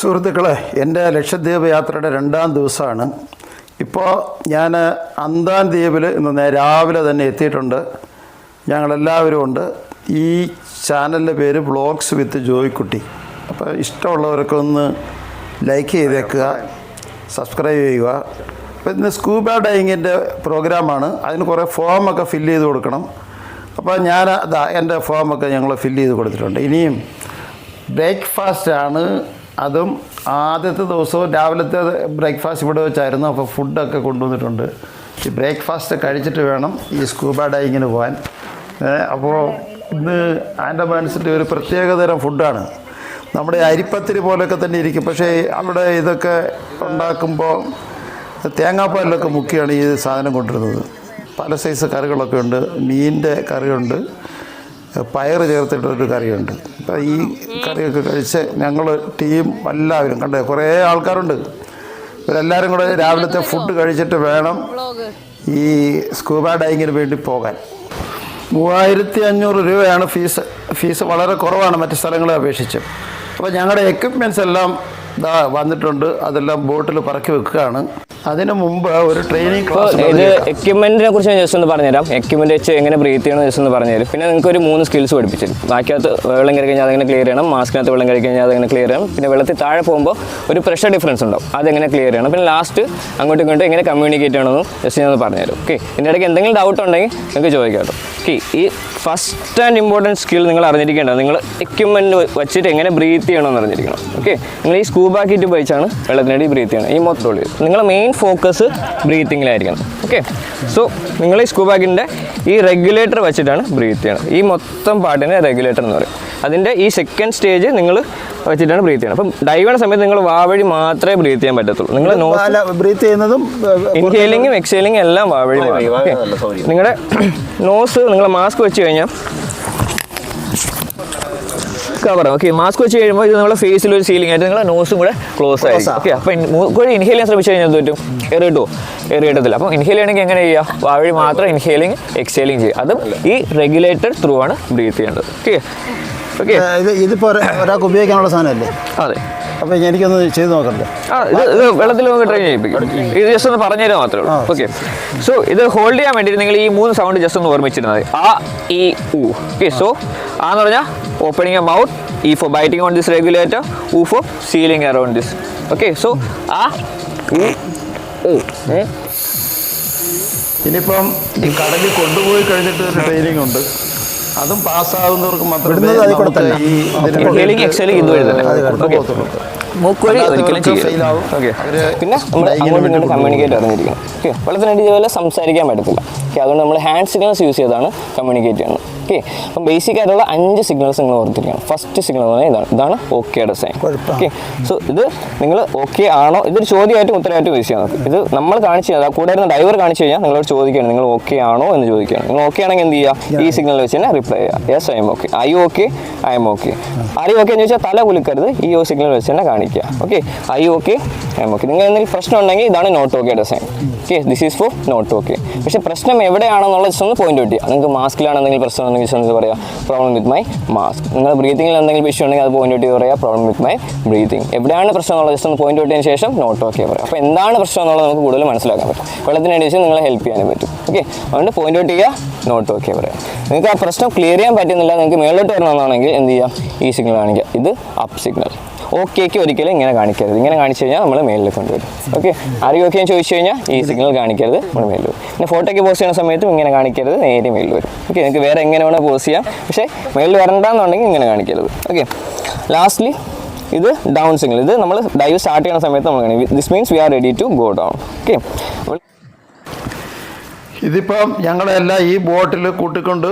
സുഹൃത്തുക്കളെ എന്റെ ലക്ഷദ്വീപ് യാത്രയുടെ രണ്ടാം ദിവസമാണ്. ഇപ്പോൾ ഞാൻ അന്താൻ ദ്വീപിൽ ഇന്ന് രാവിലെ തന്നെ എത്തിയിട്ടുണ്ട്. ഞങ്ങളെല്ലാവരും ഉണ്ട്. ഈ ചാനലിന്റെ പേര് ബ്ലോഗ്സ് വിത്ത് ജോയ്ക്കുട്ടി. അപ്പോൾ ഇഷ്ടമുള്ളവരൊക്കെ ഒന്ന് ലൈക്ക് ചെയ്തേക്കുക സബ്സ്ക്രൈബ് ചെയ്യുക. അപ്പോൾ ഇന്ന് സ്കൂബ ഡൈങ്ങിന്റെ പ്രോഗ്രാമാണ്. അതിന് കുറേ ഫോമൊക്കെ ഫില്ല് ചെയ്ത് കൊടുക്കണം. അപ്പോൾ ഞാൻ അതാ എന്റെ ഫോമൊക്കെ ഞങ്ങൾ ഫില്ല് ചെയ്ത് കൊടുത്തിട്ടുണ്ട്. ഇനിയും ബ്രേക്ക്ഫാസ്റ്റാണ്. അതും ആദ്യത്തെ ദിവസവും രാവിലത്തെ ബ്രേക്ക്ഫാസ്റ്റ് ഇവിടെ വെച്ചായിരുന്നു. അപ്പോൾ ഫുഡൊക്കെ കൊണ്ടുവന്നിട്ടുണ്ട്. ഈ ബ്രേക്ക്ഫാസ്റ്റ് കഴിച്ചിട്ട് വേണം ഈ സ്കൂബ ഡൈങ്ങിന് പോകാൻ. അപ്പോൾ ഇന്ന് ആൻഡമാൻസിന്റെ ഒരു പ്രത്യേകതരം ഫുഡാണ്. നമ്മുടെ അരിപ്പത്തിരി പോലെയൊക്കെ തന്നെ ഇരിക്കും. പക്ഷേ അവിടെ ഇതൊക്കെ ഉണ്ടാക്കുമ്പോൾ തേങ്ങാപ്പാലിലൊക്കെ മുക്കിയാണ് ഈ സാധനം കൊണ്ടുവരുന്നത്. പല സൈസ് കറികളൊക്കെ ഉണ്ട്. മീനിന്റെ കറിയുണ്ട്. പയർ ചേർത്തിട്ടൊരു കറിയുണ്ട്. അപ്പോൾ ഈ കറിയൊക്കെ കഴിച്ച് ഞങ്ങൾ ടീം എല്ലാവരും കണ്ടേ കുറേ ആൾക്കാരുണ്ട്. ഇവരെല്ലാവരും കൂടെ രാവിലത്തെ ഫുഡ് കഴിച്ചിട്ട് വേണം ഈ സ്കൂബ ഡൈങ്ങിന് വേണ്ടി പോകാൻ. മൂവായിരത്തി അഞ്ഞൂറ് രൂപയാണ് ഫീസ്. ഫീസ് വളരെ കുറവാണ് മറ്റു സ്ഥലങ്ങളെ അപേക്ഷിച്ച്. അപ്പോൾ ഞങ്ങളുടെ എക്യുപ്മെന്റ്സ് എല്ലാം ഇതാ വന്നിട്ടുണ്ട്. അതെല്ലാം ബോട്ടിൽ പറക്കി വെക്കുകയാണ്. അതിനു മുമ്പ് ഒരു ട്രെയിനിങ് ക്ലാസ് ഇത് എക്യുപ്മെന്റിനെ കുറിച്ച് ഞാൻ ജസ്റ്റ് ഒന്ന് പറഞ്ഞുതരാം. എക്യുപ്മെന്റ് വെച്ച് എങ്ങനെ ബ്രീത്ത് ചെയ്യണം ജസ്റ്റ് ഒന്ന് പറഞ്ഞുതരും. പിന്നെ നിങ്ങൾക്ക് ഒരു മൂന്ന് സ്കിൽസ് പഠിപ്പിച്ചു ബാക്കിയകത്ത് വെള്ളം കയറി കഴിഞ്ഞാൽ അതെങ്ങനെ ക്ലിയർ ചെയ്യണം. മാസ്കിനകത്ത് വെള്ളം കയറി കഴിഞ്ഞാൽ അതെങ്ങനെ ക്ലിയർ ചെയ്യണം. പിന്നെ വെള്ളത്തിൽ താഴെ പോകുമ്പോൾ ഒരു പ്രഷർ ഡിഫറൻസ് ഉണ്ടാവും. അതെങ്ങനെ ക്ലിയർ ചെയ്യണം. പിന്നെ ലാസ്റ്റ് അങ്ങോട്ടും ഇങ്ങോട്ടും എങ്ങനെ കമ്മ്യൂണിക്കേറ്റ് ചെയ്യണമെന്ന് ജസ്റ്റ് ഞാൻ പറഞ്ഞുതരും. ഓക്കെ ഇതിന്റെ ഇടയ്ക്ക് എന്തെങ്കിലും ഡൗട്ട് ഉണ്ടെങ്കിൽ നിങ്ങൾക്ക് ചോദിക്കാം കേട്ടോ. ഓക്കെ ഈ ഫസ്റ്റ് ആൻഡ് ഇമ്പോർട്ടന്റ് സ്കിൽ നിങ്ങൾ അറിഞ്ഞിരിക്കേണ്ടത് നിങ്ങൾ എക്യുപ്മെന്റ് വെച്ചിട്ട് എങ്ങനെ ബ്രീത്ത് ചെയ്യണമെന്ന് അറിഞ്ഞിരിക്കണം. ഓക്കെ നിങ്ങൾ ഈ സ്കൂബ കിറ്റ് ഉപയോഗിച്ചാണ് വെള്ളത്തിനടി ബ്രീത്ത് ചെയ്യണം. ഈ മൊത്തം നിങ്ങളുടെ മെയിൻ ഫോക്കസ് ബ്രീത്തിങ്ങിലായിരിക്കണം ഓക്കെ സോ നിങ്ങൾ ഈ സ്കൂബാക്കിന്റെ ഈ റെഗുലേറ്റർ വെച്ചിട്ടാണ് ബ്രീത്ത് ചെയ്യണം. ഈ മൊത്തം പാട്ടിനെ റെഗുലേറ്റർ എന്ന് പറയും. അതിന്റെ ഈ സെക്കൻഡ് സ്റ്റേജ് നിങ്ങൾ വെച്ചിട്ടാണ് ബ്രീത്ത് ചെയ്യണം. അപ്പം ഡൈവ് ചെയ്യുന്ന സമയത്ത് നിങ്ങൾ വാവഴി മാത്രമേ ബ്രീത്ത് ചെയ്യാൻ പറ്റത്തുള്ളൂ. നിങ്ങൾ നോസ് ബ്രീത്ത് ചെയ്യുന്നതും ഇൻഹേലിങ്ങും എക്സേലിങ്ങും എല്ലാം വാവഴി നിങ്ങളുടെ നോസ് നിങ്ങൾ മാസ്ക് വെച്ച് കഴിഞ്ഞാൽ കവർ ഓക്കെ മാസ്ക് വെച്ച് കഴിയുമ്പോൾ ഇത് നമ്മുടെ ഫേസിൽ ഒരു സീലിംഗ് ആയിട്ട് നിങ്ങളുടെ നോസും കൂടെ ക്ലോസ് ആയി ഓക്കെ അപ്പോൾ മൂക്കുവഴി ഇൻഹേൽ ചെയ്യാൻ ശ്രമിച്ചു കഴിഞ്ഞാൽ പറ്റും? എയർ കിട്ടുമോ എയർ കിട്ടത്തില്ല. അപ്പോൾ ഇൻഹേൽ ചെയ്യണമെങ്കിൽ എങ്ങനെ ചെയ്യുക വാവഴി മാത്രം ഇൻഹേലിംഗ് എക്സേലിംഗ് ചെയ്യുക. അതും ഈ റെഗുലേറ്റഡ് ത്രൂ ആണ് ബ്രീത്ത് ചെയ്യേണ്ടത്. ഓക്കെ ഓക്കെ ഇത് ഇതിപ്പോൾ ഒരാൾക്ക് ഉപയോഗിക്കാനുള്ള സാധനമല്ലേ? അതെ. അപ്പൊ എനിക്കൊന്ന് ചെയ്ത് നോക്കണ്ടേ ഇത് വെള്ളത്തിൽ നമുക്ക് ട്രെയിൻ ചെയ്യിപ്പിക്കും. ഇത് ജസ്റ്റ് ഒന്ന് പറഞ്ഞുതരാൻ മാത്രമേ ഉള്ളൂ. ഓക്കെ സോ ഇത് ഹോൾഡ് ചെയ്യാൻ വേണ്ടിയിട്ട് നിങ്ങൾ ഈ മൂന്ന് സൗണ്ട് ജസ്റ്റ് ഒന്ന് ഓർമ്മിച്ചിരുന്നത്. ആ ഇ ഉ ഓക്കെ സോ ആ എന്ന് പറഞ്ഞാൽ ഓപ്പണിംഗ് എ മൗത്ത് ഈ for biting on this regulator ud for sealing around this okay so ആ ഇനിയിപ്പം ഈ കടലിൽ കൊണ്ടുപോയി കഴിഞ്ഞിട്ട് ഒരു ട്രെയിനിങ് ഉണ്ട്. അതും പാസ്സാകുന്നവർക്ക് മാത്രമേ. മൂക്കുവഴി ഒരിക്കലും. ചെയ്യരുത്. ഓക്കെ പിന്നെ നമ്മൾ ഡൈങ്ങിന് അങ്ങോട്ടും ഇങ്ങോട്ടും കമ്മ്യൂണിക്കേറ്റ് അറിഞ്ഞിരിക്കണം ഓക്കെ വെള്ളത്തിനടി ഇതുപോലെ സംസാരിക്കാൻ പറ്റത്തില്ല. ഓക്കെ അതുകൊണ്ട് നമ്മൾ ഹാൻഡ് സിഗ്നൽസ് യൂസ് ചെയ്താണ് കമ്മ്യൂണിക്കേറ്റ് ചെയ്യുന്നത്. ഓക്കെ അപ്പം ബേസിക് ആയിട്ടുള്ള അഞ്ച് സിഗ്നൽസ് നിങ്ങൾ ഓർത്തിരിക്കണം. ഫസ്റ്റ് സിഗ്നൽ എന്ന് പറഞ്ഞാൽ ഇതാണ്. ഇതാണ് ഓക്കെയുടെ സൈൻ. ഓക്കെ സോ ഇത് നിങ്ങൾ ഓക്കെ ആണോ? ഇതൊരു ചോദ്യമായിട്ടും ഉത്തരമായിട്ടും യൂസ് ചെയ്യാൻ നോക്കും. ഇത് നമ്മൾ കാണിച്ചു കഴിഞ്ഞാൽ കൂടെ ഇരുന്ന ഡ്രൈവർ കാണിച്ചു കഴിഞ്ഞാൽ നിങ്ങളോട് ചോദിക്കുകയാണ് നിങ്ങൾ ഓക്കെ ആണോ? എന്ന് ചോദിക്കുകയാണ്. നിങ്ങൾ ഓക്കെ ആണെങ്കിൽ എന്ത് ചെയ്യുക? ഈ സിഗ്നൽ വെച്ച് തന്നെ റിപ്ലൈ ചെയ്യുക. Yes I'm okay I okay I'm okay I okay എന്ന് ചോദിച്ചാൽ തല കുലുക്കരുത്. ഈ ഓ സിഗ്നൽ വെച്ച് തന്നെ കാണിക്കുക. Okay I okay I M okay നിങ്ങൾ എന്തെങ്കിലും പ്രശ്നം ഉണ്ടെങ്കിൽ ഇതാണ് not ഓക്കെയുടെ sign okay this is for not okay പക്ഷേ പ്രശ്നം എവിടെയാണെന്നുള്ള ജസ്റ്റ് ഒന്ന് പോയിന്റ് ഔട്ട് ചെയ്യുക. നിങ്ങൾക്ക് മാസ്കിലാണ് എന്തെങ്കിലും പ്രശ്നം ഉണ്ടെങ്കിൽ പറയുക പ്രോബ്ലം വിത്ത് മൈ മാസ്ക് നിങ്ങൾ ബ്രീത്തിങ്ങിൽ എന്തെങ്കിലും ഇഷ്യൂ ഉണ്ടെങ്കിൽ അത് പോയിന്റ് ഔട്ട് ചെയ്ത് പറയുക പ്രോബ്ലം വിത്ത് മൈ ബ്രീത്തിങ് എവിടെയാണ് പ്രശ്നം എന്നുള്ളത്? ജസ്റ്റ് ഒന്ന് പോയിന്റ് ഔട്ട് ചെയ്തതിന് ശേഷം നോട്ട് ഓക്കെ പറയാം. അപ്പോൾ എന്താണ് പ്രശ്നം എന്നുള്ളത് നമുക്ക് കൂടുതൽ മനസ്സിലാക്കാൻ പറ്റും. വെള്ളത്തിന് അടിച്ച് നിങ്ങളെ ഹെൽപ്പ് ചെയ്യാനും പറ്റും. ഓക്കെ അതുകൊണ്ട് പോയിന്റ് ഔട്ട് ചെയ്യുക നോട്ട് ഓക്കെ പറയാം. നിങ്ങൾക്ക് ആ പ്രശ്നം ക്ലിയർ ചെയ്യാൻ പറ്റുന്നില്ല നിങ്ങൾക്ക് മേളിലോട്ട് വരണമെന്നാണെങ്കിൽ എന്ത് ചെയ്യാം? ഈ സിഗ്നൽ കാണിക്കുക. ഇത് അപ്പ് സിഗ്നൽ ഓക്കേക്ക് ഒരിക്കലും ഇങ്ങനെ കാണിക്കരുത്. ഇങ്ങനെ കാണിച്ചു കഴിഞ്ഞാൽ നമ്മൾ മേലിൽ കൊണ്ടുവരും. ഓക്കെ? ആരെയും ഓക്കെ ചോദിച്ചു കഴിഞ്ഞാൽ ഈ സിഗ്നൽ കാണിക്കരുത് നമ്മൾ മേലിൽ വരും. പിന്നെ ഫോട്ടോയ്ക്ക് പോസ്റ്റ് ചെയ്യുന്ന സമയത്തും ഇങ്ങനെ കാണിക്കരുത് നേരെ മേലിൽ വരും. ഓക്കെ? നിങ്ങൾക്ക് വേറെ എങ്ങനെ വേണേൽ പോസ്റ്റ് ചെയ്യാം. പക്ഷേ മേലിൽ വരണ്ടെന്നുണ്ടെങ്കിൽ ഇങ്ങനെ കാണിക്കരുത്. ഓക്കെ? ലാസ്റ്റ്ലി ഇത് ഡൗൺ സിഗ്നൽ ഇത് നമ്മൾ ഡൈവ് സ്റ്റാർട്ട് ചെയ്യുന്ന സമയത്ത് നമ്മൾ കാണിക്കും. This means we are ready to go down okay? ഇതിപ്പം ഞങ്ങളെല്ലാം ഈ ബോട്ടിൽ കൂട്ടിക്കൊണ്ട്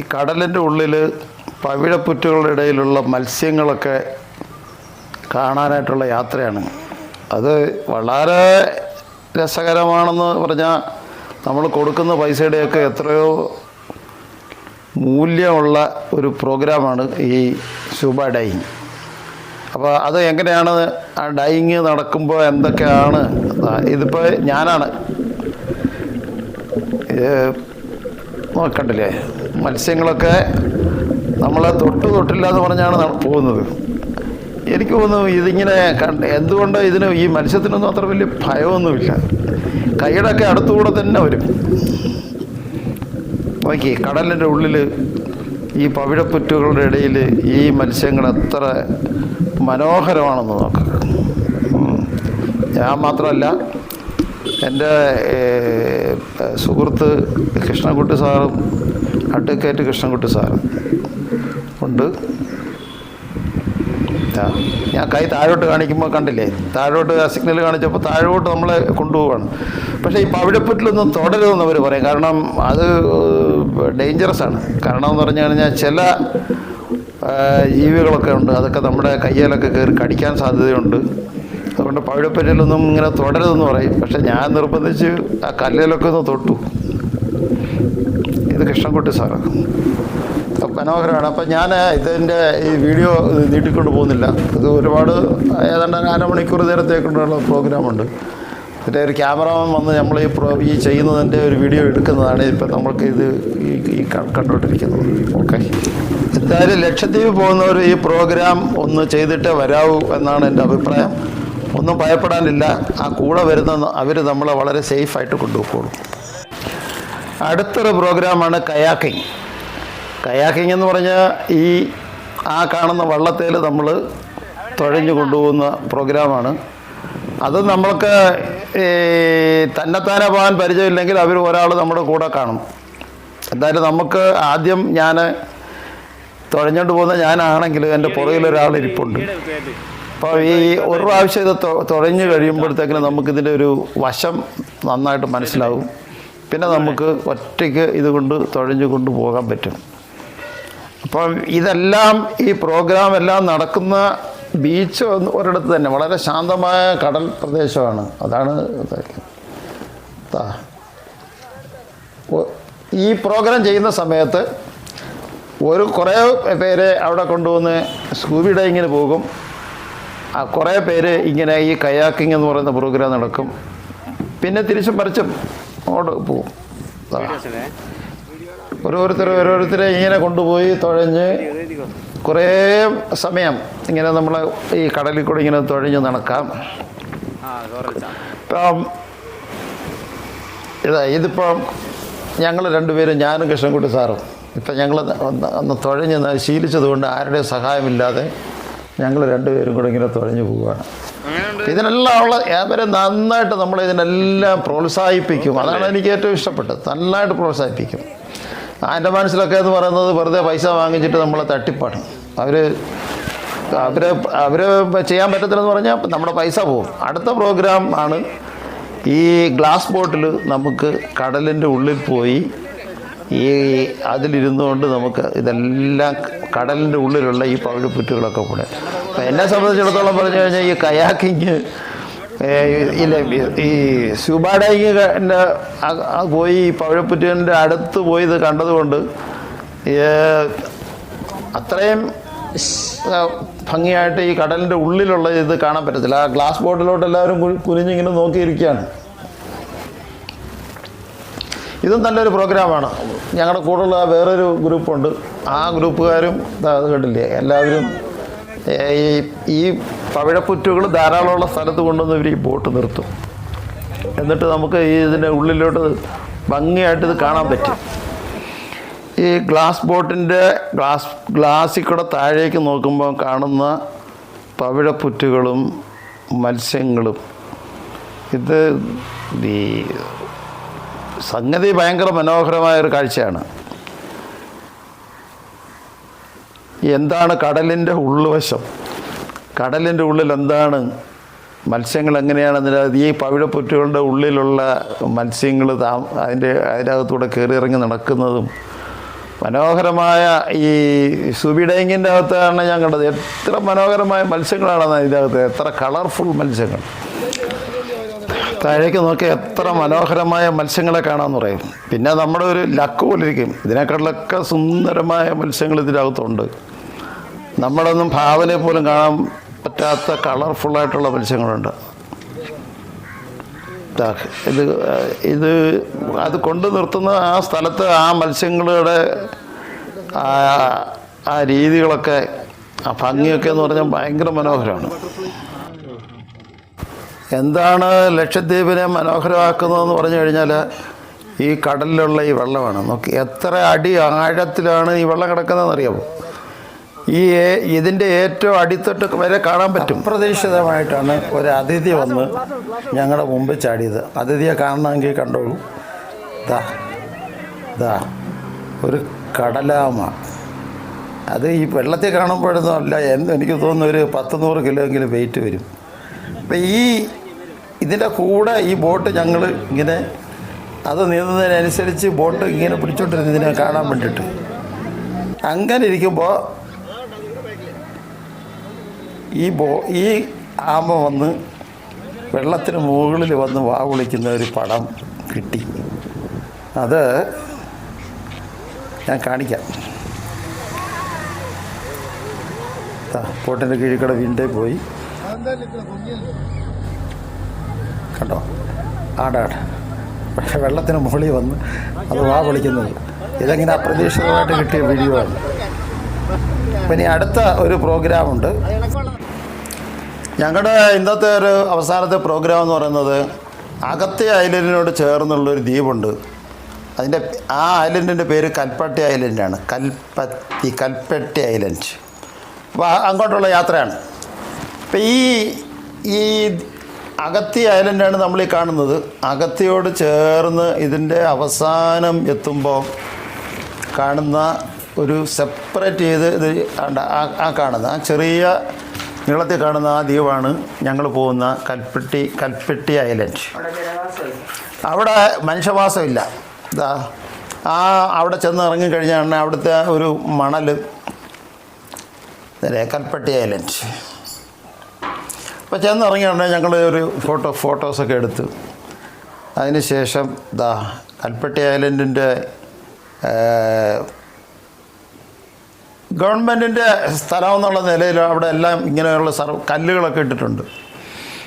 ഈ കടലിന്റെ ഉള്ളിൽ പവിഴപ്പുറ്റുകളുടെ ഇടയിലുള്ള മത്സ്യങ്ങളൊക്കെ കാണാനായിട്ടുള്ള യാത്രയാണ്. അത് വളരെ രസകരമാണെന്ന് പറഞ്ഞാൽ നമ്മൾ കൊടുക്കുന്ന പൈസയുടെയൊക്കെ എത്രയോ മൂല്യമുള്ള ഒരു പ്രോഗ്രാമാണ് ഈ ശുഭ ഡൈങ് അപ്പോൾ അത് എങ്ങനെയാണ് ആ ഡൈങ് നടക്കുമ്പോൾ എന്തൊക്കെയാണ്? ഇതിപ്പോൾ ഞാനാണ്. നോക്കണ്ടില്ലേ? മത്സ്യങ്ങളൊക്കെ നമ്മളെ തൊട്ട് തൊട്ടില്ല എന്ന് പറഞ്ഞാണ് പോകുന്നത്. എനിക്ക് തോന്നുന്നു ഇതിങ്ങനെ കണ്ട് എന്തുകൊണ്ട് ഇതിന് ഈ മത്സ്യത്തിനൊന്നും അത്ര വലിയ ഭയമൊന്നുമില്ല. കൈയുടെ ഒക്കെ അടുത്തുകൂടെ തന്നെ വരും. നോക്കി കടലിന്റെ ഉള്ളിൽ ഈ പവിഴപ്പുറ്റുകളുടെ ഇടയിൽ ഈ മത്സ്യങ്ങൾ എത്ര മനോഹരമാണെന്ന് നോക്കാം. ഞാൻ മാത്രമല്ല എന്റെ സുഹൃത്ത് കൃഷ്ണൻകുട്ടി സാറും അഡ്വക്കേറ്റ് കൃഷ്ണൻകുട്ടി സാറും ഉണ്ട്. ഞാൻ കൈ താഴോട്ട് കാണിക്കുമ്പോൾ കണ്ടില്ലേ? താഴോട്ട് സിഗ്നൽ കാണിച്ചപ്പോൾ താഴോട്ട് നമ്മളെ കൊണ്ടുപോവാണ്. പക്ഷേ ഈ പവിഴപ്പുറ്റിലൊന്നും തുടരുതെന്ന് അവർ പറയും. കാരണം അത് ഡേഞ്ചറസ് ആണ്. കാരണം എന്ന് പറഞ്ഞു കഴിഞ്ഞാൽ ചില ജീവികളൊക്കെ ഉണ്ട്. അതൊക്കെ നമ്മുടെ കയ്യിലൊക്കെ കയറി കടിക്കാൻ സാധ്യതയുണ്ട്. അതുകൊണ്ട് പവിഴപ്പുറ്റിലൊന്നും ഇങ്ങനെ തുടരുതെന്ന് പറയും. പക്ഷേ ഞാൻ നിർബന്ധിച്ച് ആ കല്ലിലൊക്കെ ഒന്ന് തൊട്ടു. ഇത് കൃഷ്ണൻകുട്ടി സാറാണ് മനോഹരമാണ്. അപ്പം ഞാൻ ഇതിന്റെ ഈ വീഡിയോ നീട്ടിക്കൊണ്ട് പോകുന്നില്ല. ഇത് ഒരുപാട് ഏതാണ്ട് അരമണിക്കൂർ നേരത്തേക്കുള്ള പ്രോഗ്രാമുണ്ട്. ഇതിന്റെ ഒരു ക്യാമറമാൻ വന്ന് നമ്മൾ ഈ പ്രോ ഈ ചെയ്യുന്നതിന്റെ ഒരു വീഡിയോ എടുക്കുന്നതാണ് ഇപ്പം നമ്മൾക്ക് ഇത് ഈ കണ്ടുകൊണ്ടിരിക്കുന്നത് ഓക്കെ. എന്തായാലും ലക്ഷദ്വീപ് പോകുന്നവർ ഈ പ്രോഗ്രാം ഒന്ന് ചെയ്തിട്ടേ വരാവൂ എന്നാണ് എന്റെ അഭിപ്രായം. ഒന്നും ഭയപ്പെടാനില്ല. ആ കൂടെ വരുന്ന അവർ നമ്മളെ വളരെ സേഫായിട്ട് കൊണ്ടുപോകും. അടുത്തൊരു പ്രോഗ്രാമാണ് കയാക്കിംഗ്. കയാക്കിംഗ് എന്ന് പറഞ്ഞാൽ ഈ ആ കാണുന്ന വള്ളത്തേൽ നമ്മൾ തുഴഞ്ഞു കൊണ്ടുപോകുന്ന പ്രോഗ്രാമാണ്. അത് നമ്മൾക്ക് തന്നെത്താനെ പോകാൻ പരിചയമില്ലെങ്കിൽ അവർ ഒരാൾ നമ്മുടെ കൂടെ കാണും. എന്തായാലും നമുക്ക് ആദ്യം ഞാൻ തുഴഞ്ഞുകൊണ്ട് പോകുന്ന ഞാനാണെങ്കിൽ എന്റെ പുറകിൽ ഒരാൾ ഇരിപ്പുണ്ട്. അപ്പോൾ ഈ ഒരു പ്രാവശ്യം ഇത് തുഴഞ്ഞു കഴിയുമ്പോഴത്തേക്കിന് നമുക്കിതിന്റെ ഒരു വശം നന്നായിട്ട് മനസ്സിലാവും. പിന്നെ നമുക്ക് ഒറ്റയ്ക്ക് ഇതുകൊണ്ട് തുഴഞ്ഞു കൊണ്ടുപോകാൻ പറ്റും. അപ്പം ഇതെല്ലാം ഈ പ്രോഗ്രാം എല്ലാം നടക്കുന്ന ബീച്ച് ഒരിടത്ത് തന്നെ. വളരെ ശാന്തമായ കടൽ പ്രദേശമാണ്. അതാണ്. ഈ പ്രോഗ്രാം ചെയ്യുന്ന സമയത്ത് ഒരു കുറേ പേര് അവിടെ കൊണ്ടുവന്ന് സ്കൂബി ഡൈങ്ങിന് പോകും. ആ കുറേ പേര് ഇങ്ങനെ ഈ കയാക്കിംഗ് എന്ന് പറയുന്ന പ്രോഗ്രാം നടക്കും. പിന്നെ തിരിച്ചും പറിച്ചും ഓട് ദാ. ഓരോരുത്തർ ഓരോരുത്തരെ ഇങ്ങനെ കൊണ്ടുപോയി തുഴഞ്ഞ് കുറേ സമയം ഇങ്ങനെ നമ്മൾ ഈ കടലിൽ കൂടെ ഇങ്ങനെ തുഴഞ്ഞ് നടക്കാം. ഇപ്പം ഇതാ ഇതിപ്പം ഞങ്ങൾ രണ്ടുപേരും ഞാനും കൃഷ്ണൻകുട്ടി സാറും. ഇപ്പം ഞങ്ങൾ ഒന്ന് തുഴഞ്ഞ് ശീലിച്ചതുകൊണ്ട് ആരുടെയും സഹായമില്ലാതെ ഞങ്ങൾ രണ്ടുപേരും കൂടെ ഇങ്ങനെ തുഴഞ്ഞു പോവുകയാണ് ഇതിനെല്ലാം ഉള്ള അവരെ നന്നായിട്ട് നമ്മൾ ഇതിനെല്ലാം പ്രോത്സാഹിപ്പിക്കും. അതാണ് എനിക്ക് ഏറ്റവും ഇഷ്ടപ്പെട്ടത്. നന്നായിട്ട് പ്രോത്സാഹിപ്പിക്കും. എന്റെ മനസ്സിലൊക്കെ എന്ന് പറയുന്നത് വെറുതെ പൈസ വാങ്ങിച്ചിട്ട് നമ്മളെ തട്ടിപ്പാണ്. അവർ അവർ അവർ ചെയ്യാൻ പറ്റത്തില്ലെന്ന് പറഞ്ഞാൽ നമ്മുടെ പൈസ പോകും. അടുത്ത പ്രോഗ്രാം ആണ് ഈ ഗ്ലാസ് ബോട്ടിൽ നമുക്ക് കടലിന്റെ ഉള്ളിൽ പോയി ഈ അതിലിരുന്നു കൊണ്ട് നമുക്ക് ഇതെല്ലാം കടലിന്റെ ഉള്ളിലുള്ള ഈ പവിഴപ്പുറ്റുകളൊക്കെ കൂടെ. അപ്പം എന്നെ സംബന്ധിച്ചിടത്തോളം പറഞ്ഞു കഴിഞ്ഞാൽ ഈ കയാക്കിങ് ഇല്ല ഈ സ്യൂബ ഡൈങ്ങിന്റെ പോയി ഈ അടുത്ത് പോയി ഇത് കണ്ടതുകൊണ്ട് അത്രയും ഭംഗിയായിട്ട് ഈ കടലിന്റെ ഉള്ളിലുള്ള ഇത് കാണാൻ പറ്റത്തില്ല. ആ ഗ്ലാസ് ബോട്ടിലോട്ട് എല്ലാവരും കുനിഞ്ഞിങ്ങനെ നോക്കിയിരിക്കുകയാണ്. ഇതും നല്ലൊരു പ്രോഗ്രാമാണ്. ഞങ്ങളുടെ കൂടെയുള്ള വേറൊരു ഗ്രൂപ്പുണ്ട്. ആ ഗ്രൂപ്പുകാരും അത് കണ്ടില്ലേ? എല്ലാവരും ഈ ഈ പവിഴപ്പുറ്റുകൾ ധാരാളമുള്ള സ്ഥലത്ത് കൊണ്ടുവന്ന് ഇവർ ഈ ബോട്ട് നിർത്തും. എന്നിട്ട് നമുക്ക് ഈ ഇതിന്റെ ഉള്ളിലോട്ട് ഭംഗിയായിട്ട് ഇത് കാണാൻ പറ്റും. ഈ ഗ്ലാസ് ബോട്ടിന്റെ ഗ്ലാസ് ഗ്ലാസ്സിൽ കൂടെ താഴേക്ക് നോക്കുമ്പോൾ കാണുന്ന പവിഴപ്പുറ്റുകളും മത്സ്യങ്ങളും. ഇത് ഈ സംഗതി ഭയങ്കര മനോഹരമായ ഒരു കാഴ്ചയാണ്. എന്താണ് കടലിന്റെ ഉള്ളുവശം? കടലിന്റെ ഉള്ളിൽ എന്താണ്? മത്സ്യങ്ങൾ എങ്ങനെയാണ് ഈ പവിഴപ്പുറ്റുകളുടെ ഉള്ളിലുള്ള മത്സ്യങ്ങൾ താ അതിന്റെ അതിനകത്തൂടെ കയറി ഇറങ്ങി നടക്കുന്നതും മനോഹരമായ ഈ സുബിഡൈങ്ങിന്റെ അകത്താണ് ഞാൻ കണ്ടത്. എത്ര മനോഹരമായ മത്സ്യങ്ങളാണ് അതിന്റെ അകത്ത് എത്ര കളർഫുൾ മത്സ്യങ്ങൾ. താഴേക്ക് നോക്കി എത്ര മനോഹരമായ മത്സ്യങ്ങളെ കാണാമെന്ന് പറയും. പിന്നെ നമ്മുടെ ഒരു ലക്ക് പോലിരിക്കും ഇതിനേക്കാളിലൊക്കെ സുന്ദരമായ മത്സ്യങ്ങൾ ഇതിനകത്തുണ്ട്. നമ്മളൊന്നും ഭാവനയെ പോലും കാണാൻ പറ്റാത്ത കളർഫുള്ളായിട്ടുള്ള മത്സ്യങ്ങളുണ്ട്. ഇത് ഇത് അത് കൊണ്ടു നിർത്തുന്ന ആ സ്ഥലത്ത് ആ മത്സ്യങ്ങളുടെ ആ രീതികളൊക്കെ ആ ഭംഗിയൊക്കെ എന്ന് പറഞ്ഞാൽ ഭയങ്കര മനോഹരമാണ്. എന്താണ് ലക്ഷദ്വീപിനെ മനോഹരമാക്കുന്നതെന്ന് പറഞ്ഞു കഴിഞ്ഞാൽ ഈ കടലിലുള്ള ഈ വെള്ളമാണ്. നോക്കി എത്ര അടി ആഴത്തിലാണ് ഈ വെള്ളം കിടക്കുന്നതെന്ന് അറിയാമോ ഈ ഇതിന്റെ ഏറ്റവും അടിത്തൊട്ട് വരെ കാണാൻ പറ്റും. അപ്രതീക്ഷിതമായിട്ടാണ് ഒരു അതിഥി വന്ന് ഞങ്ങളുടെ മുമ്പിൽ ചാടിയത്. അതിഥിയെ കാണണമെങ്കിൽ കണ്ടോളൂ. ദാ ദാ ഒരു കടലാമ. അത് ഈ വെള്ളത്തിൽ കാണുമ്പോഴൊന്നും അല്ല എന്ന് എനിക്ക് തോന്നുന്നു ഒരു പത്ത് നൂറ് കിലോ എങ്കിലും വെയിറ്റ് വരും. അപ്പം ഈ ഇതിന്റെ കൂടെ ഈ ബോട്ട് ഞങ്ങൾ ഇങ്ങനെ അത് നീന്തുന്നതിനനുസരിച്ച് ബോട്ട് ഇങ്ങനെ പിടിച്ചോണ്ടിരുന്നതിനെ കാണാൻ വേണ്ടിയിട്ട്. അങ്ങനെ ഇരിക്കുമ്പോൾ ഈ ബോ ഈ ആമ വന്ന് വെള്ളത്തിന് മുകളിൽ വന്ന് വാ വിളിക്കുന്ന ഒരു പടം കിട്ടി. അത് ഞാൻ കാണിക്കാം. ബോട്ടിന്റെ കീഴിൽ കൂടെ വീണ്ടേ പോയി. കണ്ടോ? ആടാട് പക്ഷെ വെള്ളത്തിന് മുകളിൽ വന്ന് അത് വാ വിളിക്കുന്നത്. ഇതെങ്ങനെ അപ്രതീക്ഷിതമായിട്ട് കിട്ടിയ വീഡിയോ ആണ്. പിന്നെ അടുത്ത ഒരു പ്രോഗ്രാമുണ്ട് ഞങ്ങളുടെ ഇന്നത്തെ ഒരു അവസാനത്തെ പ്രോഗ്രാം എന്ന് പറയുന്നത് അകത്തെ ഐലൻഡിനോട് ചേർന്നുള്ളൊരു ദ്വീപുണ്ട്. അതിന്റെ ആ ഐലൻഡിന്റെ പേര് കൽപ്പട്ടി ഐലൻഡാണ്. കൽപ്പത്തി കൽപ്പട്ടി ഐലൻഡ്. അപ്പോൾ അങ്ങോട്ടുള്ള യാത്രയാണ്. അപ്പം ഈ ഈ അഗത്തി ഐലൻഡാണ് നമ്മൾ ഈ കാണുന്നത്. അഗത്തിയോട് ചേർന്ന് ഇതിന്റെ അവസാനം എത്തുമ്പോൾ കാണുന്ന ഒരു സെപ്പറേറ്റ് ചെയ്ത് ഇത് ആ- കാണുന്ന ആ ചെറിയ നീളത്തിൽ കാണുന്ന ആ ദ്വീപാണ് ഞങ്ങൾ പോകുന്ന കൽപ്പെട്ടി കൽപ്പെട്ടി ഐലൻഡ്. അവിടെ മനുഷ്യവാസമില്ല ഇതാ ആ അവിടെ ചെന്ന് ഇറങ്ങിക്കഴിഞ്ഞാണ് അവിടുത്തെ ഒരു മണൽ കൽപ്പട്ടി ഐലൻഡ്. അപ്പോൾ ചെന്ന് ഇറങ്ങിയുണ്ടെങ്കിൽ ഞങ്ങൾ ഒരു ഫോട്ടോ ഫോട്ടോസൊക്കെ എടുത്തു. അതിന് ശേഷം ദാ കൽപ്പട്ടി ഐലൻഡിന്റെ ഗവൺമെന്റിന്റെ സ്ഥലം എന്നുള്ള നിലയിൽ അവിടെ എല്ലാം ഇങ്ങനെയുള്ള സർ കല്ലുകളൊക്കെ ഇട്ടിട്ടുണ്ട്.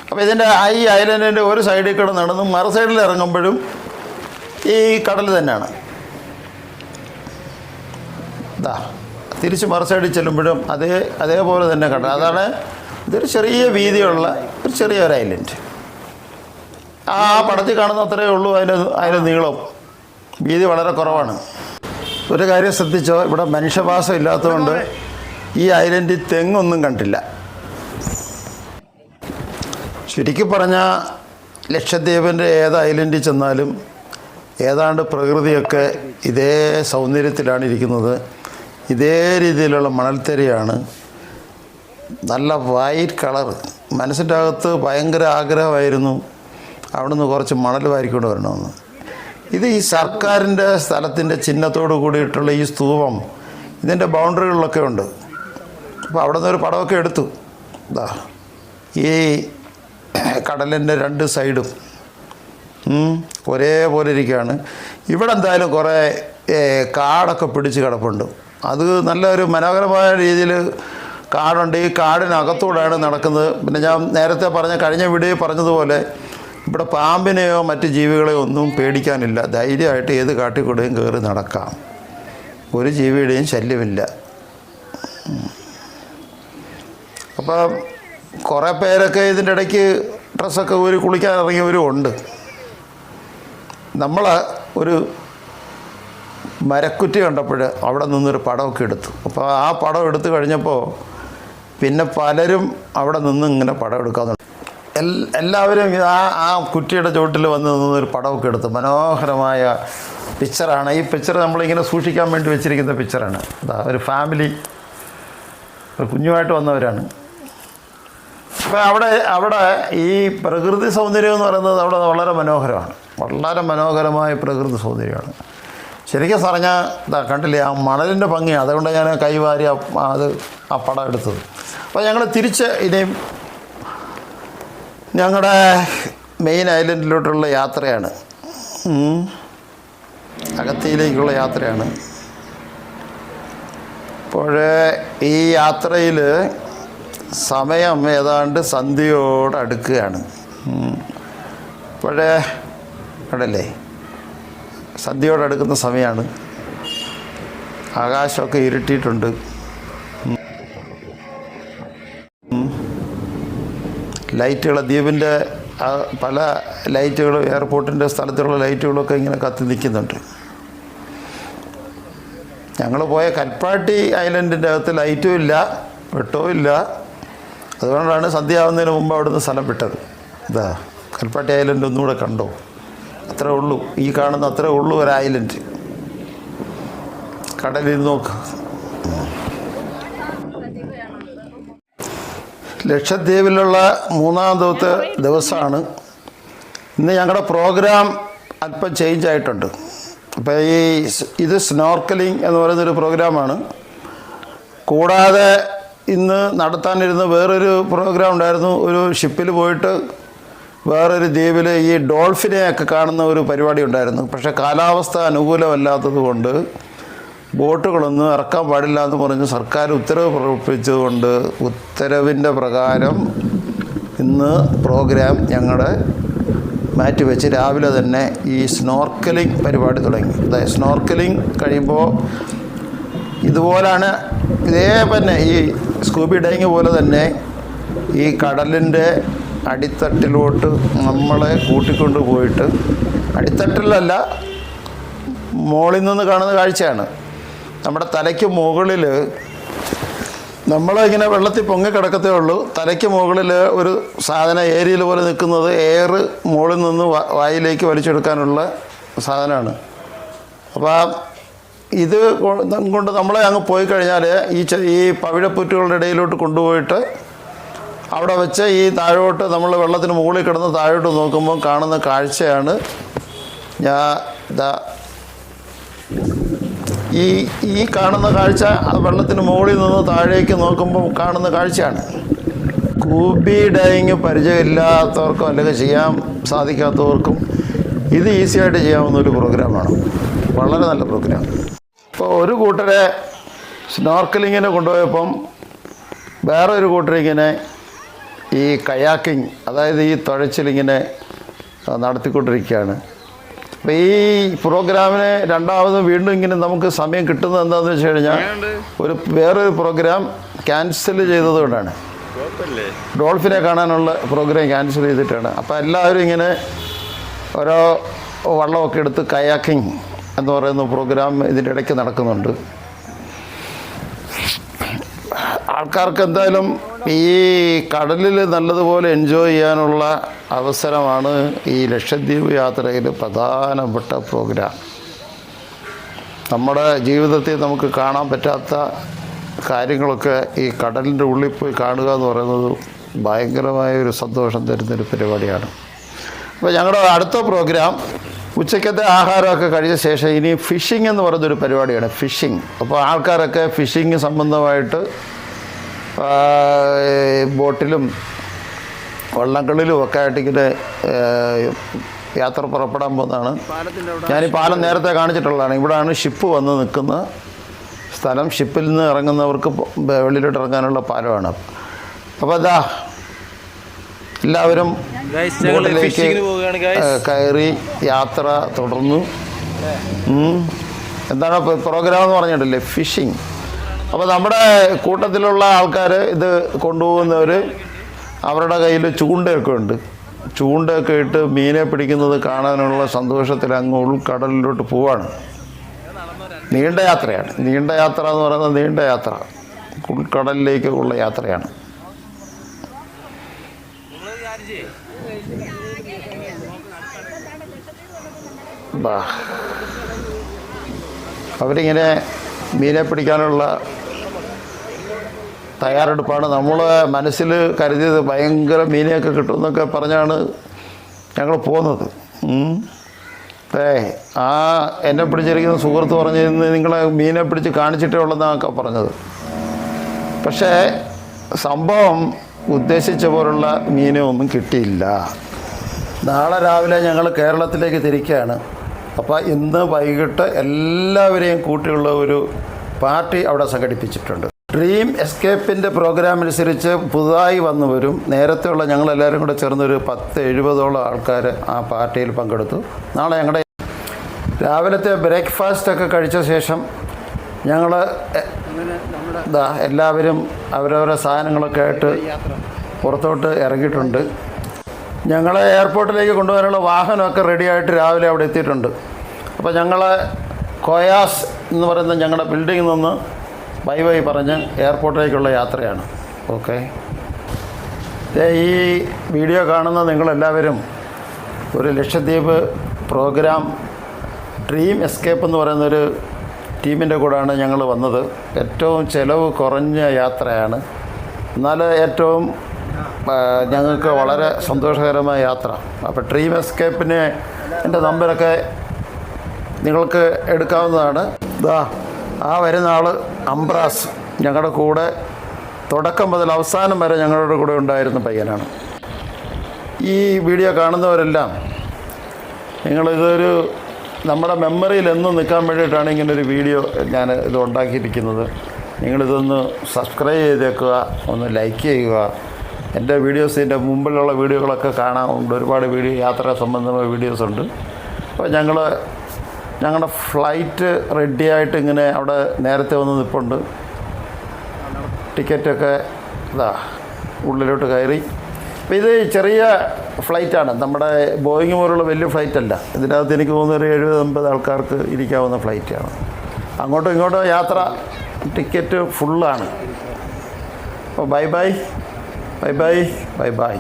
അപ്പോൾ ഇതിന്റെ ഈ ഐലൻഡിന്റെ ഒരു സൈഡിൽ കൂടെ നടന്ന് മറു സൈഡിൽ ഇറങ്ങുമ്പോഴും ഈ കടൽ തന്നെയാണ്. ദാ തിരിച്ച് മറു സൈഡിൽ ചെല്ലുമ്പോഴും അതേ അതേപോലെ തന്നെ കടൽ. അതാണ് ഇതൊരു ചെറിയ വീതിയുള്ള ഒരു ചെറിയ ഒരു ഐലൻഡ് ആ പടത്തിൽ കാണുന്ന അത്രയേ ഉള്ളൂ അതിന്റെ അതിന്റെ നീളം. വീതി വളരെ കുറവാണ്. ഒരു കാര്യം ശ്രദ്ധിച്ചോ ഇവിടെ മനുഷ്യവാസം ഇല്ലാത്തതുകൊണ്ട് ഈ ഐലൻഡിൽ തെങ്ങൊന്നും കണ്ടില്ല. ശരിക്കും പറഞ്ഞാൽ ലക്ഷദ്വീപിന്റെ ഏത് ഐലൻഡിൽ ചെന്നാലും ഏതാണ്ട് പ്രകൃതിയൊക്കെ ഇതേ സൗന്ദര്യത്തിലാണ് ഇരിക്കുന്നത്. ഇതേ രീതിയിലുള്ള മണൽത്തരിയാണ് നല്ല വൈറ്റ് കളർ മനസ്സിന്റെ അകത്ത് ഭയങ്കര ആഗ്രഹമായിരുന്നു. അവിടുന്ന് കുറച്ച് മണൽ വാരിക്കൊണ്ട് വരണമെന്ന്. ഇത് ഈ സർക്കാരിന്റെ സ്ഥലത്തിന്റെ ചിഹ്നത്തോട് കൂടിയിട്ടുള്ള ഈ സ്തൂപം ഇതിന്റെ ബൗണ്ടറികളിലൊക്കെ ഉണ്ട്. അപ്പോൾ അവിടെ നിന്ന് ഒരു പടമൊക്കെ എടുത്തു. ഇതാ ഈ കടലിന്റെ രണ്ട് സൈഡും ഒരേപോലെ ഇരിക്കുകയാണ്. ഇവിടെ എന്തായാലും കുറേ കാടൊക്കെ പിടിച്ച് കിടപ്പുണ്ട്. അത് നല്ലൊരു മനോഹരമായ രീതിയിൽ കാടുണ്ട്. ഈ കാടിനകത്തൂടെയാണ് നടക്കുന്നത്. പിന്നെ ഞാൻ നേരത്തെ പറഞ്ഞ കഴിഞ്ഞ വീഡിയോ പറഞ്ഞതുപോലെ ഇവിടെ പാമ്പിനെയോ മറ്റ് ജീവികളെയോ ഒന്നും പേടിക്കാനില്ല. ധൈര്യമായിട്ട് ഏത് കാട്ടിക്കൂടെയും കയറി നടക്കാം. ഒരു ജീവിയുടെയും ശല്യമില്ല. അപ്പോൾ കുറേ പേരൊക്കെ ഇതിന്റെ ഇടയ്ക്ക് ഡ്രസ്സൊക്കെ ഊരി കുളിക്കാൻ ഇറങ്ങിയവരും ഉണ്ട്. നമ്മൾ ഒരു മരക്കുറ്റി കണ്ടപ്പോൾ അവിടെ നിന്നൊരു പടമൊക്കെ എടുത്തു. അപ്പോൾ ആ പടം എടുത്തു കഴിഞ്ഞപ്പോൾ പിന്നെ പലരും അവിടെ നിന്ന് ഇങ്ങനെ പടം എൽ എല്ലാവരും ആ ആ കുറ്റിയുടെ ചുവട്ടിൽ വന്ന് നിന്നൊരു പടമൊക്കെ എടുത്ത് മനോഹരമായ പിക്ചറാണ് ഈ പിക്ചർ നമ്മളിങ്ങനെ സൂക്ഷിക്കാൻ വേണ്ടി വെച്ചിരിക്കുന്ന പിക്ചറാണ് അതാ ഒരു ഫാമിലി ഒരു കുഞ്ഞുമായിട്ട് വന്നവരാണ്. അപ്പോൾ അവിടെ അവിടെ ഈ പ്രകൃതി സൗന്ദര്യം എന്ന് പറയുന്നത് അവിടെ വളരെ മനോഹരമാണ്. വളരെ മനോഹരമായ പ്രകൃതി സൗന്ദര്യമാണ്. ശരിക്കും പറഞ്ഞാൽ കണ്ടില്ലേ ആ മണലിന്റെ ഭംഗിയാണ് അതുകൊണ്ട് ഞാൻ കൈവാരി അത് ആ പടം എടുത്തത്. അപ്പോൾ ഞങ്ങൾ തിരിച്ച് ഇനിയും ഞങ്ങളുടെ മെയിൻ ഐലൻഡിലോട്ടുള്ള യാത്രയാണ്. അകത്തിയിലേക്കുള്ള യാത്രയാണ്. അപ്പോൾ ഈ യാത്രയിൽ സമയം ഏതാണ്ട് സന്ധ്യയോട് അടുക്കുകയാണ്. ഇപ്പോഴേ അവിടല്ലേ സന്ധ്യയോട് അടുക്കുന്ന സമയമാണ് ആകാശമൊക്കെ ഇരുട്ടിയിട്ടുണ്ട്. ലൈറ്റുകൾ ദ്വീപിന്റെ പല ലൈറ്റുകളും എയർപോർട്ടിന്റെ സ്ഥലത്തുള്ള ലൈറ്റുകളൊക്കെ ഇങ്ങനെ കത്തി നിൽക്കുന്നുണ്ട്. ഞങ്ങൾ പോയ കൽപ്പാട്ടി ഐലൻഡിന്റെ അകത്ത് ലൈറ്റും ഇല്ല വെട്ടവും ഇല്ല. അതുകൊണ്ടാണ് സന്ധ്യ ആവുന്നതിന് മുമ്പ് അവിടുന്ന് സ്ഥലം വിട്ടത്. ഇതാ കൽപ്പാട്ടി ഐലൻഡ് ഒന്നുകൂടെ കണ്ടോ? അത്രേ ഉള്ളൂ. ഈ കാണുന്ന അത്രേ ഉള്ളൂ ഒരു ഐലൻഡ്. കടലിൽ നോക്ക്. ലക്ഷദ്വീപിലുള്ള മൂന്നാം ദിവസത്തെ ദിവസമാണ്. ഇന്ന് ഞങ്ങളുടെ പ്രോഗ്രാം അല്പം ചേഞ്ച് ആയിട്ടുണ്ട്. അപ്പോൾ ഈ ഇത് സ്നോർക്കലിംഗ് എന്ന് പറയുന്നൊരു പ്രോഗ്രാമാണ് കൂടാതെ ഇന്ന് നടത്താനിരുന്ന വേറൊരു പ്രോഗ്രാം ഉണ്ടായിരുന്നു. ഒരു ഷിപ്പിൽ പോയിട്ട് വേറൊരു ദ്വീപിൽ ഈ ഡോൾഫിനെയൊക്കെ കാണുന്ന ഒരു പരിപാടി ഉണ്ടായിരുന്നു. പക്ഷേ കാലാവസ്ഥ അനുകൂലമല്ലാത്തത് കൊണ്ട് ബോട്ടുകളൊന്നും ഇറക്കാൻ പാടില്ല എന്ന് പറഞ്ഞ് സർക്കാർ ഉത്തരവ് പുറപ്പെടുവിച്ചതുകൊണ്ട് ഉത്തരവിന്റെ പ്രകാരം ഇന്ന് പ്രോഗ്രാം ഞങ്ങളുടെ മാറ്റിവെച്ച് രാവിലെ തന്നെ ഈ സ്നോർക്കലിംഗ് പരിപാടി തുടങ്ങി. അതായത് സ്നോർക്കലിംഗ് കഴിയുമ്പോൾ ഇതുപോലാണ് ഇതേ തന്നെ ഈ സ്കൂബി ഡൈങ് പോലെ തന്നെ ഈ കടലിന്റെ അടിത്തട്ടിലോട്ട് നമ്മളെ കൂട്ടിക്കൊണ്ട് പോയിട്ട് അടിത്തട്ടിലല്ല മോളിൽ നിന്ന് കാണുന്ന കാഴ്ചയാണ്. നമ്മുടെ തലയ്ക്ക് മുകളിൽ നമ്മളിങ്ങനെ വെള്ളത്തിൽ പൊങ്ങി കിടക്കത്തേ ഉള്ളൂ. തലയ്ക്ക് മുകളിൽ ഒരു സാധനം ഏരിയയിൽ പോലെ നിൽക്കുന്നത് എയർ മുകളിൽ നിന്ന് വായിലേക്ക് വലിച്ചെടുക്കാനുള്ള സാധനമാണ്. അപ്പോൾ ഇത് കൊണ്ട് നമ്മളെ അങ്ങ് പോയി കഴിഞ്ഞാൽ ഈ ഈ പവിഴപ്പുറ്റുകളുടെ ഇടയിലോട്ട് കൊണ്ടുപോയിട്ട് അവിടെ വെച്ച് ഈ താഴോട്ട് നമ്മൾ വെള്ളത്തിന് മുകളിൽ കിടന്ന് താഴോട്ട് നോക്കുമ്പോൾ കാണുന്ന കാഴ്ചയാണ് ഞാൻ ഈ ഈ കാണുന്ന കാഴ്ച വെള്ളത്തിന് മുകളിൽ നിന്ന് താഴേക്ക് നോക്കുമ്പോൾ കാണുന്ന കാഴ്ചയാണ്. കൂബി ഡൈങ് പരിചയമില്ലാത്തവർക്കും അല്ലെങ്കിൽ ചെയ്യാൻ സാധിക്കാത്തവർക്കും ഇത് ഈസി ആയിട്ട് ചെയ്യാവുന്ന ഒരു പ്രോഗ്രാമാണ്. വളരെ നല്ല പ്രോഗ്രാം. ഇപ്പോൾ ഒരു കൂട്ടരെ സ്നോർക്കലിങ്ങിന് കൊണ്ടുപോയപ്പം വേറെ ഒരു കൂട്ടരിങ്ങനെ ഈ കയാക്കിങ് അതായത് ഈ തുഴച്ചിലിങ്ങനെ നടത്തിക്കൊണ്ടിരിക്കുകയാണ്. അപ്പോൾ ഈ പ്രോഗ്രാമിന് രണ്ടാമത് വീണ്ടും ഇങ്ങനെ നമുക്ക് സമയം കിട്ടുന്നത് എന്താണെന്ന് വെച്ച് കഴിഞ്ഞാൽ ഒരു വേറൊരു പ്രോഗ്രാം ക്യാൻസൽ ചെയ്തതുകൊണ്ടാണ് ഡോൾഫിനെ കാണാനുള്ള പ്രോഗ്രാം ക്യാൻസൽ ചെയ്തിട്ടാണ്. അപ്പോൾ എല്ലാവരും ഇങ്ങനെ ഓരോ വള്ളമൊക്കെ എടുത്ത് കയാക്കിങ് എന്ന് പറയുന്ന പ്രോഗ്രാം ഇതിന്റെ ഇടയ്ക്ക് നടക്കുന്നുണ്ട്. ആൾക്കാർക്ക് എന്തായാലും ഈ കടലിൽ നല്ലതുപോലെ എൻജോയ് ചെയ്യാനുള്ള അവസരമാണ് ഈ ലക്ഷദ്വീപ് യാത്രയിൽ പ്രധാനപ്പെട്ട പ്രോഗ്രാം നമ്മുടെ ജീവിതത്തിൽ നമുക്ക് കാണാൻ പറ്റാത്ത കാര്യങ്ങളൊക്കെ ഈ കടലിന്റെ ഉള്ളിൽ പോയി കാണുക എന്ന് പറയുന്നത് ഭയങ്കരമായ ഒരു സന്തോഷം തരുന്നൊരു പരിപാടിയാണ്. അപ്പോൾ ഞങ്ങളുടെ അടുത്ത പ്രോഗ്രാം ഉച്ചക്കത്തെ ആഹാരമൊക്കെ കഴിച്ച ശേഷം ഇനി ഫിഷിംഗ് എന്ന് പറയുന്നൊരു പരിപാടിയാണ് ഫിഷിംഗ് അപ്പോൾ ആൾക്കാരൊക്കെ ഫിഷിംഗ് സംബന്ധമായിട്ട് ബോട്ടിലും വള്ളങ്ങളിലും ഒക്കെ ആയിട്ട് ഇങ്ങനെ യാത്ര പുറപ്പെടാൻ പോകുന്നതാണ്. ഞാൻ ഈ പാലം നേരത്തെ കാണിച്ചിട്ടുള്ളതാണ്. ഇവിടെയാണ് ഷിപ്പ് വന്ന് നിൽക്കുന്ന സ്ഥലം. ഷിപ്പിൽ നിന്ന് ഇറങ്ങുന്നവർക്ക് വെളിയിലോട്ട് ഇറങ്ങാനുള്ള പാലമാണ്. അപ്പോൾ അതാ എല്ലാവരും ബോട്ടിലേക്ക് കയറി യാത്ര തുടർന്നു. എന്താണ് പ്രോഗ്രാം എന്ന് പറഞ്ഞിട്ടില്ലേ? ഫിഷിംഗ് അപ്പോൾ നമ്മുടെ കൂട്ടത്തിലുള്ള ആൾക്കാർ ഇത് കൊണ്ടുപോകുന്നവർ അവരുടെ കയ്യിൽ ചൂണ്ടയൊക്കെ ഉണ്ട്. ചൂണ്ടയൊക്കെ ഇട്ട് മീനെ പിടിക്കുന്നത് കാണാനുള്ള സന്തോഷത്തിൽ അങ്ങ് ഉൾക്കടലിലോട്ട് പോവാണ്. നീണ്ട യാത്രയാണ്. നീണ്ട യാത്ര എന്ന് പറയുന്നത് നീണ്ട യാത്ര. ഉൾക്കടലിലേക്ക് ഉള്ള യാത്രയാണ്. അവരിങ്ങനെ മീനെ പിടിക്കാനുള്ള തയ്യാറെടുപ്പാണ്. നമ്മൾ മനസ്സിൽ കരുതിയത് ഭയങ്കര മീനെയൊക്കെ കിട്ടുമെന്നൊക്കെ പറഞ്ഞാണ് ഞങ്ങൾ പോകുന്നത്. ഏ ആ എന്നെ പിടിച്ചിരിക്കുന്ന സുഹൃത്ത് പറഞ്ഞിരുന്ന് നിങ്ങളെ മീനെ പിടിച്ച് കാണിച്ചിട്ടേ ഉള്ളതെന്നൊക്കെ പറഞ്ഞത്. പക്ഷേ സംഭവം ഉദ്ദേശിച്ച പോലുള്ള മീനെ ഒന്നും കിട്ടിയില്ല. നാളെ രാവിലെ ഞങ്ങൾ കേരളത്തിലേക്ക് തിരിക്കുകയാണ് അപ്പോൾ ഇന്ന് വൈകിട്ട് എല്ലാവരെയും കൂട്ടിയുള്ള ഒരു പാർട്ടി അവിടെ സംഘടിപ്പിച്ചിട്ടുണ്ട്. ഡ്രീം എസ്കേപ്പിന്റെ പ്രോഗ്രാം അനുസരിച്ച് പുതുതായി വന്നവരും നേരത്തെയുള്ള ഞങ്ങളെല്ലാവരും കൂടെ ചേർന്നൊരു പത്ത് എഴുപതോളം ആൾക്കാർ ആ പാർട്ടിയിൽ പങ്കെടുത്തു. നാളെ ഞങ്ങളുടെ രാവിലത്തെ ബ്രേക്ക്ഫാസ്റ്റ് ഒക്കെ കഴിച്ച ശേഷം ഞങ്ങൾ ഇതാ എല്ലാവരും അവരവരുടെ സാധനങ്ങളൊക്കെ ആയിട്ട് പുറത്തോട്ട് ഇറങ്ങിയിട്ടുണ്ട്. ഞങ്ങളെ എയർപോർട്ടിലേക്ക് കൊണ്ടുപോകാനുള്ള വാഹനമൊക്കെ റെഡിയായിട്ട് രാവിലെ അവിടെ എത്തിയിട്ടുണ്ട്. അപ്പോൾ ഞങ്ങൾ കോയാസ് എന്ന് പറയുന്ന ഞങ്ങളുടെ ബിൽഡിങ്ങിൽ നിന്ന് ബൈ ബൈ പറഞ്ഞ് എയർപോർട്ടിലേക്കുള്ള യാത്രയാണ്. ഓക്കെ? ഈ വീഡിയോ കാണുന്ന നിങ്ങളെല്ലാവരും ഒരു ലക്ഷദ്വീപ് പ്രോഗ്രാം ഡ്രീം എസ്കേപ്പ് എന്ന് പറയുന്നൊരു ടീമിന്റെ കൂടെയാണ് ഞങ്ങൾ വന്നത്. ഏറ്റവും ചിലവ് കുറഞ്ഞ യാത്രയാണ്. എന്നാൽ ഏറ്റവും ഞങ്ങൾക്ക് വളരെ സന്തോഷകരമായ യാത്ര. അപ്പോൾ ഡ്രീം എസ്കേപ്പിന് എന്റെ നമ്പരൊക്കെ നിങ്ങൾക്ക് എടുക്കാവുന്നതാണ്. ഇതാ ആ വരുന്ന ആൾ അംബ്രാസ് ഞങ്ങളുടെ കൂടെ തുടക്കം മുതൽ അവസാനം വരെ ഞങ്ങളുടെ കൂടെ ഉണ്ടായിരുന്ന പയ്യനാണ്. ഈ വീഡിയോ കാണുന്നവരെല്ലാം നിങ്ങളിതൊരു നമ്മുടെ മെമ്മറിയിൽ എന്നും നിൽക്കാൻ വേണ്ടിയിട്ടാണ് ഇങ്ങനൊരു വീഡിയോ ഞാൻ ഇത് ഉണ്ടാക്കിയിരിക്കുന്നത്. നിങ്ങളിതൊന്ന് സബ്സ്ക്രൈബ് ചെയ്തേക്കുക ഒന്ന് ലൈക്ക് ചെയ്യുക. എന്റെ വീഡിയോസിന്റെ മുമ്പിലുള്ള വീഡിയോകളൊക്കെ കാണാറുണ്ട് ഒരുപാട് വീഡിയോ യാത്രാ സംബന്ധമായ വീഡിയോസ് ഉണ്ട്. അപ്പോൾ ഞങ്ങൾ ഞങ്ങളുടെ ഫ്ലൈറ്റ് റെഡിയായിട്ട് ഇങ്ങനെ അവിടെ നേരത്തെ വന്ന് നിൽപ്പുണ്ട് ടിക്കറ്റൊക്കെ ഇതാ ഉള്ളിലോട്ട് കയറി. അപ്പോൾ ഇത് ചെറിയ ഫ്ലൈറ്റാണ്. നമ്മുടെ ബോയിങ് പോലുള്ള വലിയ ഫ്ലൈറ്റ് അല്ല ഇതിനകത്ത് എനിക്ക് തോന്നുന്ന ഒരു എഴുപത് അമ്പത് ആൾക്കാർക്ക് ഇരിക്കാവുന്ന ഫ്ലൈറ്റാണ്. അങ്ങോട്ടും ഇങ്ങോട്ടും യാത്ര ടിക്കറ്റ് ഫുള്ളാണ് അപ്പോൾ bye bye bye bye bye bye